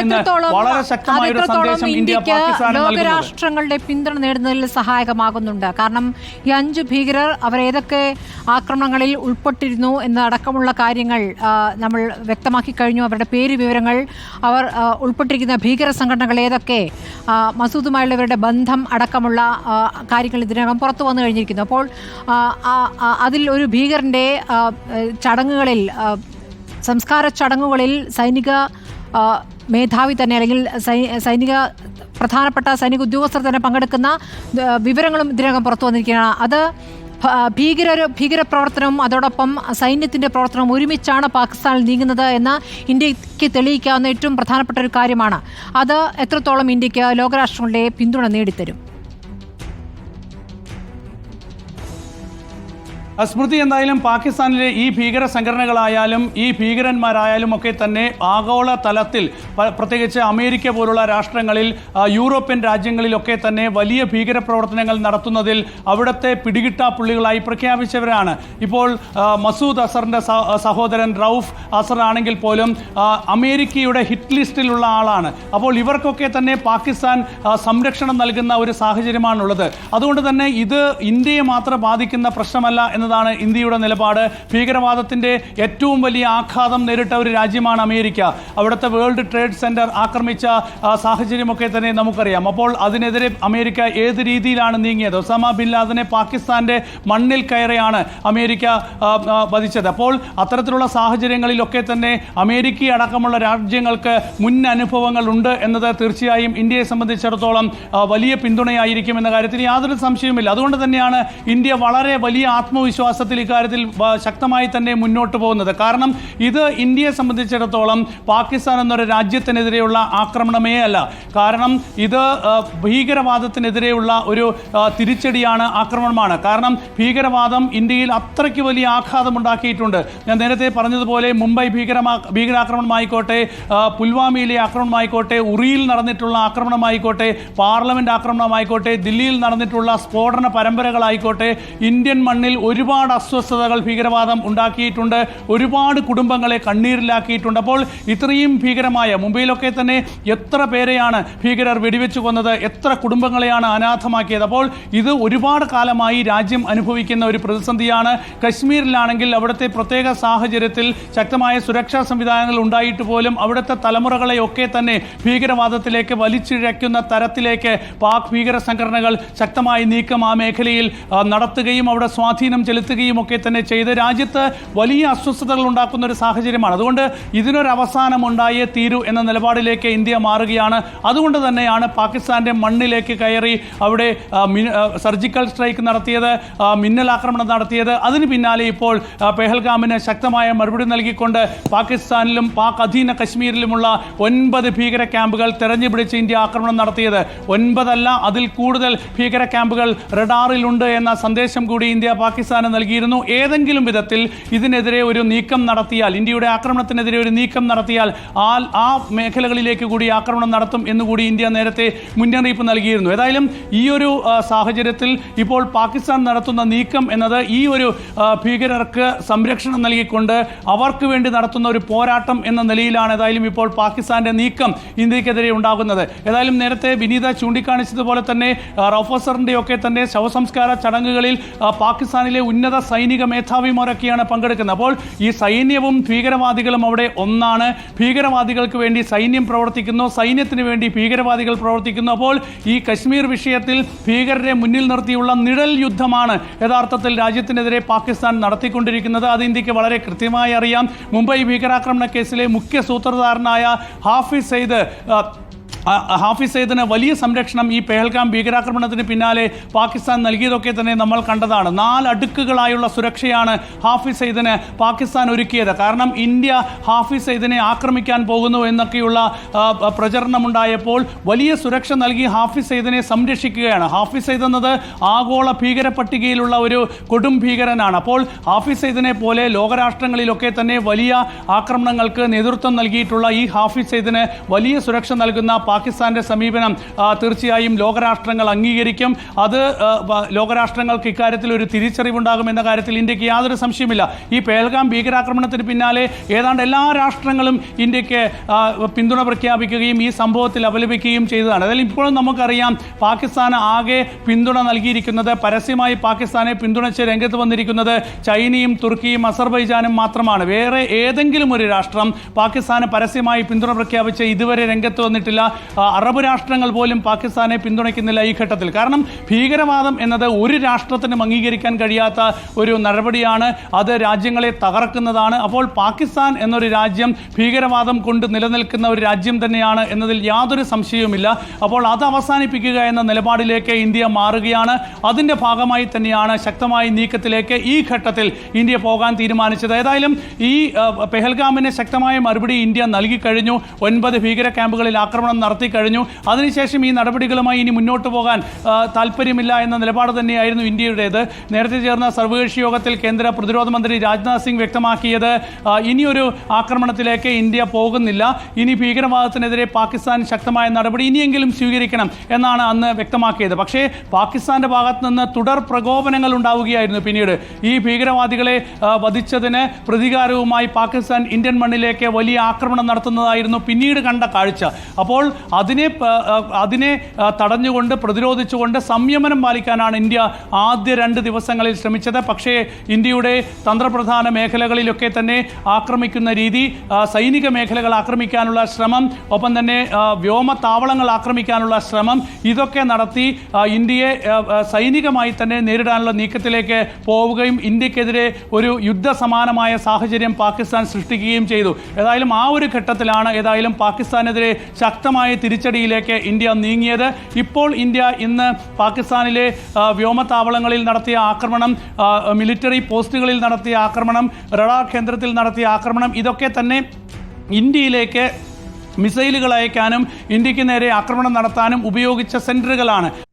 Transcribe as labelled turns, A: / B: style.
A: എന്ന് വളരെ ശക്തമായ ഒരു സന്ദേശം ഇന്ത്യ
B: ലോകരാഷ്ട്രങ്ങളുടെ പിന്തുണ നേടുന്നതിൽ സഹായകമാകുന്നുണ്ട്. കാരണം ഈ അഞ്ച് ഭീകരർ അവരേതൊക്കെ ആക്രമണങ്ങളിൽ ഉൾപ്പെട്ടിരുന്നു എന്നടക്കമുള്ള കാര്യങ്ങൾ നമ്മൾ വ്യക്തമാക്കി കഴിഞ്ഞു. അവരുടെ പേര് വിവരങ്ങൾ അവർ ഉൾപ്പെട്ടിരിക്കുന്ന ഭീകര സംഘടനകൾ ഏതൊക്കെ മസൂദുമായുള്ളവരുടെ ബന്ധം അടക്കമുള്ള കാര്യങ്ങൾ ഇതിനകം പുറത്തു വന്നു കഴിഞ്ഞിരിക്കുന്നു. അപ്പോൾ അതിൽ ഒരു ഭീകരന്റെ ചടങ്ങുകളിൽ സംസ്കാര ചടങ്ങുകളിൽ സൈനിക മേധാവി തന്നെ അല്ലെങ്കിൽ സൈനിക പ്രധാനപ്പെട്ട സൈനിക ഉദ്യോഗസ്ഥർ തന്നെ പങ്കെടുക്കുന്ന വിവരങ്ങളും ഇതിനകം പുറത്തു വന്നിരിക്കുകയാണ്. അത് ഭീകര ഭീകര പ്രവർത്തനവും അതോടൊപ്പം സൈന്യത്തിന്റെ പ്രവർത്തനവും ഒരുമിച്ചാണ് പാകിസ്ഥാനിൽ നീങ്ങുന്നത് എന്ന് ഇന്ത്യയ്ക്ക് തെളിയിക്കാവുന്ന ഏറ്റവും പ്രധാനപ്പെട്ട ഒരു കാര്യമാണ്. അത് എത്രത്തോളം ഇന്ത്യയ്ക്ക് ലോകരാഷ്ട്രങ്ങളുടെ പിന്തുണ നേടിത്തരും.
A: സ്മൃതി എന്തായാലും പാകിസ്ഥാനിലെ ഈ ഭീകര സംഘടനകളായാലും ഈ ഭീകരന്മാരായാലും ഒക്കെ തന്നെ ആഗോള തലത്തിൽ പ്രത്യേകിച്ച് അമേരിക്ക പോലുള്ള രാഷ്ട്രങ്ങളിൽ യൂറോപ്യൻ രാജ്യങ്ങളിലൊക്കെ തന്നെ വലിയ ഭീകര പ്രവർത്തനങ്ങൾ നടത്തുന്നതിൽ അവിടുത്തെ പിടികിട്ടാപ്പുള്ളികളായി പ്രഖ്യാപിച്ചവരാണ്. ഇപ്പോൾ മസൂദ് അസറിന്റെ സഹോദരൻ റൌഫ് അസർ ആണെങ്കിൽ പോലും അമേരിക്കയുടെ ഹിറ്റ് ലിസ്റ്റിലുള്ള ആളാണ്. അപ്പോൾ ഇവർക്കൊക്കെ തന്നെ പാകിസ്ഥാൻ സംരക്ഷണം നൽകുന്ന ഒരു സാഹചര്യമാണുള്ളത്. അതുകൊണ്ട് തന്നെ ഇത് ഇന്ത്യയെ മാത്രം ബാധിക്കുന്ന പ്രശ്നമല്ല എന്നതാണ് ഇന്ത്യയുടെ നിലപാട്. ഭീകരവാദത്തിന്റെ ഏറ്റവും വലിയ ആഘാതം നേരിട്ട ഒരു രാജ്യമാണ് അമേരിക്ക. അവിടുത്തെ വേൾഡ് ട്രേഡ് സെന്റർ ആക്രമിച്ച സാഹചര്യമൊക്കെ തന്നെ നമുക്കറിയാം. അപ്പോൾ അതിനെതിരെ അമേരിക്ക ഏത് രീതിയിലാണ് നീങ്ങിയത്? ഒസാമ ബിൻ ലാദനെ പാകിസ്ഥാന്റെ മണ്ണിൽ കയറിയാണ് അമേരിക്ക വധിച്ചത്. അപ്പോൾ അത്തരത്തിലുള്ള സാഹചര്യങ്ങളിലൊക്കെ തന്നെ അമേരിക്ക അടക്കമുള്ള രാജ്യങ്ങൾക്ക് മുൻ അനുഭവങ്ങൾ ഉണ്ട് എന്നത് തീർച്ചയായും ഇന്ത്യയെ സംബന്ധിച്ചിടത്തോളം വലിയ പിന്തുണയായിരിക്കും എന്ന കാര്യത്തിൽ യാതൊരു സംശയവുമില്ല. അതുകൊണ്ട് തന്നെയാണ് ഇന്ത്യ വളരെ വലിയ ആത്മവിശ്വാസത്തിൽ ഇക്കാര്യത്തിൽ ശക്തമായി തന്നെ മുന്നോട്ട് പോകുന്നത്. കാരണം ഇത് ഇന്ത്യയെ സംബന്ധിച്ചിടത്തോളം പാകിസ്ഥാൻ എന്നൊരു രാജ്യത്തിനെതിരെയുള്ള ആക്രമണമേ അല്ല. കാരണം ഇത് ഭീകരവാദത്തിനെതിരെയുള്ള ഒരു തിരിച്ചടിയാണ് ആക്രമണമാണ്. കാരണം ഭീകരവാദം ഇന്ത്യയിൽ അത്രയ്ക്ക് വലിയ ആഘാതം ഉണ്ടാക്കിയിട്ടുണ്ട്. ഞാൻ നേരത്തെ പറഞ്ഞതുപോലെ മുംബൈ ഭീകരമാ ഭീകരാക്രമണമായിക്കോട്ടെ പുൽവാമയിലെ ആക്രമണമായിക്കോട്ടെ ഉറിയിൽ നടന്നിട്ടുള്ള ആക്രമണമായിക്കോട്ടെ പാർലമെന്റ് ആക്രമണമായിക്കോട്ടെ ദില്ലിയിൽ നടന്നിട്ടുള്ള സ്ഫോടന പരമ്പരകളായിക്കോട്ടെ ഇന്ത്യൻ മണ്ണിൽ ഒരുപാട് അസ്വസ്ഥതകൾ ഭീകരവാദം ഉണ്ടാക്കിയിട്ടുണ്ട്. ഒരുപാട് കുടുംബങ്ങളെ കണ്ണീരിലാക്കിയിട്ടുണ്ട്. അപ്പോൾ ഇത്രയും ഭീകരമായ മുംബൈയിലൊക്കെ തന്നെ എത്ര പേരെയാണ് ഭീകരർ വെടിവെച്ച് കൊന്നത് എത്ര കുടുംബങ്ങളെയാണ് അനാഥമാക്കിയത്. അപ്പോൾ ഇത് ഒരുപാട് കാലമായി രാജ്യം അനുഭവിക്കുന്ന ഒരു പ്രതിസന്ധിയാണ്. കശ്മീരിലാണെങ്കിൽ അവിടുത്തെ പ്രത്യേക സാഹചര്യത്തിൽ ശക്തമായ സുരക്ഷാ സംവിധാനങ്ങൾ ഉണ്ടായിട്ട് പോലും അവിടുത്തെ തലമുറകളെയൊക്കെ തന്നെ ഭീകരവാദത്തിലേക്ക് വലിച്ചിഴയ്ക്കുന്ന തരത്തിലേക്ക് പാക് ഭീകര സംഘടനകൾ ശക്തമായ നീക്കം ആ മേഖലയിൽ നടത്തുകയും അവിടെ സ്വാധീനം ചെലുത്തുകയും ഒക്കെ തന്നെ ചെയ്ത് രാജ്യത്ത് വലിയ അസ്വസ്ഥതകൾ ഉണ്ടാക്കുന്ന ഒരു സാഹചര്യമാണ്. അതുകൊണ്ട് ഇതിനൊരവസാനം ഉണ്ടായേ തീരൂ എന്ന നിലപാടിലേക്ക് ഇന്ത്യ മാറുകയാണ്. അതുകൊണ്ട് തന്നെയാണ് പാകിസ്ഥാന്റെ മണ്ണിലേക്ക് കയറി അവിടെ സർജിക്കൽ സ്ട്രൈക്ക് നടത്തിയത് മിന്നലാക്രമണം നടത്തിയത്. അതിന് പിന്നാലെ ഇപ്പോൾ പെഹൽഗാമിന് ശക്തമായ മറുപടി നൽകിക്കൊണ്ട് പാകിസ്ഥാനിലും പാക് അധീന കശ്മീരിലുമുള്ള ഒൻപത് ഭീകര ക്യാമ്പുകൾ തെരഞ്ഞുപിടിച്ച് ഇന്ത്യ ആക്രമണം നടത്തിയത്. ഒൻപതല്ല അതിൽ കൂടുതൽ ഭീകര ക്യാമ്പുകൾ റഡാറിലുണ്ട് എന്ന സന്ദേശം കൂടി ഇന്ത്യ പാകിസ്ഥാന് നൽകിയിരുന്നു. ഏതെങ്കിലും വിധത്തിൽ ഇതിനെതിരെ ഒരു നീക്കം നടത്തിയാൽ ഇന്ത്യയുടെ ആക്രമണത്തിനെതിരെ ഒരു നീക്കം നടത്തിയാൽ ആ ആ മേഖലകളിലേക്ക് കൂടി ആക്രമണം നടത്തും എന്നുകൂടി ഇന്ത്യ നേരത്തെ മുന്നറിയിപ്പ് നൽകിയിരുന്നു. ഏതായാലും ഈ ഒരു സാഹചര്യത്തിൽ ഇപ്പോൾ പാകിസ്ഥാൻ നടത്തുന്ന നീക്കം എന്നത് ഈ ഒരു ഭീകരർക്ക് സംരക്ഷണം നൽകിക്കൊണ്ട് അവർക്ക് വേണ്ടി നടത്തുന്ന ഒരു പോരാട്ടം എന്ന നിലയിലാണ് ഏതായാലും ഇപ്പോൾ പാകിസ്ഥാന്റെ നീക്കം ഇന്ത്യക്കെതിരെ ഉണ്ടാകുന്നത്. ഏതായാലും നേരത്തെ വിനീത ചൂണ്ടിക്കാണിച്ചതുപോലെ തന്നെ ആ, ഒക്കെ തന്നെ ശവസംസ്കാര ചടങ്ങുകളിൽ പാകിസ്ഥാനിലെ ഉന്നത സൈനിക മേധാവിമാരൊക്കെയാണ് പങ്കെടുക്കുന്നത്. അപ്പോൾ ഈ സൈന്യവും ഭീകരവാദികളും അവിടെ ഒന്നാണ്. ഭീകരവാദികൾക്ക് വേണ്ടി സൈന്യം പ്രവർത്തിക്കുന്നു സൈന്യത്തിന് വേണ്ടി ഭീകരവാദികൾ പ്രവർത്തിക്കുന്നു. അപ്പോൾ ഈ കശ്മീർ വിഷയത്തിൽ ഭീകരരെ മുന്നിൽ നിർത്തിയുള്ള നിഴൽ യുദ്ധമാണ് യഥാർത്ഥത്തിൽ രാജ്യത്തിനെതിരെ പാകിസ്ഥാൻ നടത്തിക്കൊണ്ടിരിക്കുന്നത്. അത് ഇന്ത്യയ്ക്ക് വളരെ കൃത്യമായി അറിയാം. മുംബൈ ഭീകരാക്രമണ കേസിലെ മുഖ്യ സൂത്രധാരനായ ഹാഫിസ് സെയ്ദ് ഹാഫിസ് സെയ്ദിന് വലിയ സംരക്ഷണം ഈ പെഹൽഗാം ഭീകരാക്രമണത്തിന് പിന്നാലെ പാകിസ്ഥാൻ നൽകിയതൊക്കെ തന്നെ നമ്മൾ കണ്ടതാണ്. നാല് അടുക്കുകളായുള്ള സുരക്ഷയാണ് ഹാഫിസ് സെയ്ദിന് പാകിസ്ഥാൻ ഒരുക്കിയത്. കാരണം ഇന്ത്യ ഹാഫിസ് സൈദിനെ ആക്രമിക്കാൻ പോകുന്നു എന്നൊക്കെയുള്ള പ്രചരണമുണ്ടായപ്പോൾ വലിയ സുരക്ഷ നൽകി ഹാഫിസ് സൈദിനെ സംരക്ഷിക്കുകയാണ്. ഹാഫിസ് സെയ്ദ് എന്നത് ആഗോള ഭീകര പട്ടികയിലുള്ള ഒരു കൊടും ഭീകരനാണ്. അപ്പോൾ ഹാഫിസ് സൈദിനെ പോലെ ലോകരാഷ്ട്രങ്ങളിലൊക്കെ തന്നെ വലിയ ആക്രമണങ്ങൾക്ക് നേതൃത്വം നൽകിയിട്ടുള്ള ഈ ഹാഫിസ് സെയ്ദിന് വലിയ സുരക്ഷ നൽകുന്ന പാകിസ്ഥാന്റെ സമീപനം തീർച്ചയായും ലോകരാഷ്ട്രങ്ങൾ അംഗീകരിക്കും. അത് ലോകരാഷ്ട്രങ്ങൾക്ക് ഇക്കാര്യത്തിൽ ഒരു തിരിച്ചറിവുണ്ടാകുമെന്ന കാര്യത്തിൽ ഇന്ത്യയ്ക്ക് യാതൊരു സംശയമില്ല ഈ പേൽഗാം ഭീകരാക്രമണത്തിന് പിന്നാലെ ഏതാണ്ട് എല്ലാ രാഷ്ട്രങ്ങളും ഇന്ത്യയ്ക്ക് പിന്തുണ പ്രഖ്യാപിക്കുകയും ഈ സംഭവത്തിൽ അപലപിക്കുകയും ചെയ്തതാണ്. അതിൽ ഇപ്പോഴും നമുക്കറിയാം പാകിസ്ഥാൻ ആകെ പിന്തുണ നൽകിയിരിക്കുന്നത് പരസ്യമായി പാകിസ്ഥാനെ പിന്തുണച്ച് രംഗത്ത് വന്നിരിക്കുന്നത് ചൈനയും തുർക്കിയും അസർബൈജാനും മാത്രമാണ്. വേറെ ഏതെങ്കിലും ഒരു രാഷ്ട്രം പാകിസ്ഥാന് പരസ്യമായി പിന്തുണ പ്രഖ്യാപിച്ച് ഇതുവരെ രംഗത്ത് വന്നിട്ടില്ല. അറബ് രാഷ്ട്രങ്ങൾ പോലും പാകിസ്ഥാനെ പിന്തുണയ്ക്കുന്നില്ല ഈ ഘട്ടത്തിൽ. കാരണം ഭീകരവാദം എന്നത് ഒരു രാഷ്ട്രത്തിനും അംഗീകരിക്കാൻ കഴിയാത്ത ഒരു നടപടിയാണ്. അത് രാജ്യങ്ങളെ തകർക്കുന്നതാണ്. അപ്പോൾ പാകിസ്ഥാൻ എന്നൊരു രാജ്യം ഭീകരവാദം കൊണ്ട് നിലനിൽക്കുന്ന ഒരു രാജ്യം തന്നെയാണ് എന്നതിൽ യാതൊരു സംശയവുമില്ല. അപ്പോൾ അത് അവസാനിപ്പിക്കുക എന്ന നിലപാടിലേക്ക് ഇന്ത്യ മാറുകയാണ്. അതിന്റെ ഭാഗമായി തന്നെയാണ് ശക്തമായ നീക്കത്തിലേക്ക് ഈ ഘട്ടത്തിൽ ഇന്ത്യ പോകാൻ തീരുമാനിച്ചത്. ഏതായാലും ഈ പെഹൽഗാമിന് ശക്തമായ മറുപടി ഇന്ത്യ നൽകിക്കഴിഞ്ഞു ഒൻപത് ഭീകര ക്യാമ്പുകളിൽ ആക്രമണം നടത്തി കഴിഞ്ഞു. അതിനുശേഷം ഈ നടപടികളുമായി ഇനി മുന്നോട്ട് പോകാൻ താല്പര്യമില്ല എന്ന നിലപാട് തന്നെയായിരുന്നു ഇന്ത്യയുടേത്. നേരത്തെ ചേർന്ന സർവകക്ഷി യോഗത്തിൽ കേന്ദ്ര പ്രതിരോധ മന്ത്രി രാജ്നാഥ് സിംഗ് വ്യക്തമാക്കിയത് ഇനിയൊരു ആക്രമണത്തിലേക്ക് ഇന്ത്യ പോകുന്നില്ല. ഇനി ഭീകരവാദത്തിനെതിരെ പാകിസ്ഥാൻ ശക്തമായ നടപടി ഇനിയെങ്കിലും സ്വീകരിക്കണം എന്നാണ് അന്ന് വ്യക്തമാക്കിയത്. പക്ഷേ പാകിസ്ഥാന്റെ ഭാഗത്ത് നിന്ന് തുടർ പ്രകോപനങ്ങൾ ഉണ്ടാവുകയായിരുന്നു പിന്നീട്. ഈ ഭീകരവാദികളെ വധിച്ചതിന് പ്രതികാരവുമായി പാകിസ്ഥാൻ ഇന്ത്യൻ മണ്ണിലേക്ക് വലിയ ആക്രമണം നടത്തുന്നതായിരുന്നു പിന്നീട് കണ്ട കാഴ്ച. അപ്പോൾ അതിനെ അതിനെ തടഞ്ഞുകൊണ്ട് പ്രതിരോധിച്ചുകൊണ്ട് സംയമനം പാലിക്കാനാണ് ഇന്ത്യ ആദ്യ രണ്ട് ദിവസങ്ങളിൽ ശ്രമിച്ചത്. പക്ഷേ ഇന്ത്യയുടെ തന്ത്രപ്രധാന മേഖലകളിലൊക്കെ തന്നെ ആക്രമിക്കുന്ന രീതി സൈനിക മേഖലകൾ ആക്രമിക്കാനുള്ള ശ്രമം ഒപ്പം തന്നെ വ്യോമ താവളങ്ങൾ ആക്രമിക്കാനുള്ള ശ്രമം ഇതൊക്കെ നടത്തി ഇന്ത്യയെ സൈനികമായി തന്നെ നേരിടാനുള്ള നീക്കത്തിലേക്ക് പോവുകയും ഇന്ത്യക്കെതിരെ ഒരു യുദ്ധസമാനമായ സാഹചര്യം പാകിസ്ഥാൻ സൃഷ്ടിക്കുകയും ചെയ്തു. ഏതായാലും ആ ഒരു ഘട്ടത്തിലാണ് ഏതായാലും പാകിസ്ഥാനെതിരെ ശക്തമായ തിരിച്ചടിയിലേക്ക് ഇന്ത്യ നീങ്ങിയത്. ഇപ്പോൾ ഇന്ത്യ ഇന്ന് പാകിസ്ഥാനിലെ വ്യോമത്താവളങ്ങളിൽ നടത്തിയ ആക്രമണം മിലിറ്ററി പോസ്റ്റുകളിൽ നടത്തിയ ആക്രമണം റഡാർ കേന്ദ്രത്തിൽ നടത്തിയ ആക്രമണം ഇതൊക്കെ തന്നെ ഇന്ത്യയിലേക്ക് മിസൈലുകൾ അയക്കാനും ഇന്ത്യയ്ക്ക് നേരെ ആക്രമണം നടത്താനും ഉപയോഗിച്ച സെന്ററുകളാണ്